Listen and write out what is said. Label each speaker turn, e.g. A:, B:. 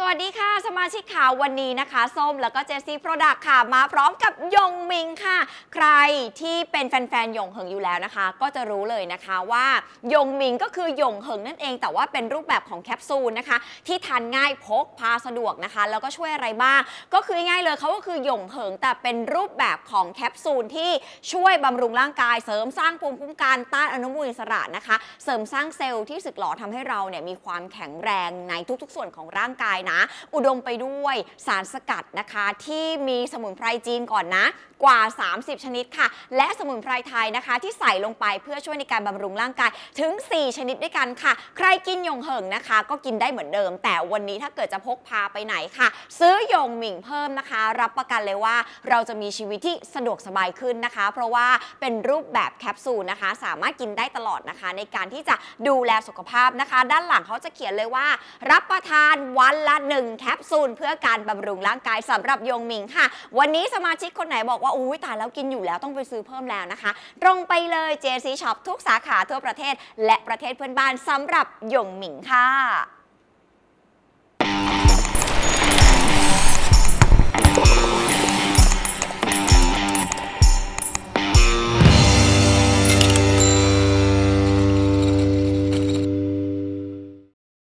A: สวัสดีค่ะ สมาชิกข่าววันนี้นะคะ ส้มแล้วก็เจสซี่โปรดักค่ะ มาพร้อมกับยงมิงค่ะ ใครที่เป็นแฟนๆหยงเหิงอยู่แล้วนะคะ ก็จะรู้เลยนะคะว่ายงมิงก็คือหยงเหิงนั่นเอง แต่ว่าเป็นรูปแบบของแคปซูลนะคะ ที่ทานง่ายพกพาสะดวกนะคะ แล้วก็ช่วยอะไรบ้าง ก็คือง่ายเลยเขาก็คือหยงเหิงแต่เป็นรูปแบบของแคปซูลที่ช่วยบำรุงร่างกายเสริมสร้างภูมิคุ้มกันต้านอนุมูลอิสระนะคะ เสริมสร้างเซลล์ที่สึกหรอทำให้เราเนี่ยมีความแข็งแรงในทุกๆ ส่วนของร่างกายนะ อุดมไปด้วยสารสกัดนะคะที่มีสมุนไพรจีนก่อนนะ กว่า30 ชนิดค่ะ และสมุนไพรไทยนะคะ ที่ใส่ลงไปเพื่อช่วยในการบำรุงร่างกายถึง 4 ชนิดด้วยกันค่ะ ใครกินยงเหิงนะคะ ก็กินได้เหมือนเดิม แต่วันนี้ถ้าเกิดจะพกพาไปไหนค่ะ ซื้อยงหมิงเพิ่มนะคะ รับประกันเลยว่าเราจะมีชีวิตที่สะดวกสบายขึ้นนะคะ เพราะว่าเป็นรูปแบบแคปซูลนะคะ สามารถกินได้ตลอดนะคะ ในการที่จะดูแลสุขภาพนะคะ ด้านหลังเขาจะเขียนเลยว่า รับประทานวันละ 1 แคปซูลเพื่อการบำรุงร่างกายสำหรับยงหมิงค่ะ วันนี้สมาชิกคนไหนบอกว่าอุ้ยตายแล้วกินอยู่แล้วต้องไปซื้อเพิ่มแล้วนะคะ ตรงไปเลย JC Shop ทุกสาขาทั่วประเทศ และประเทศเพื่อนบ้านสำหรับหยงหมิงค่ะ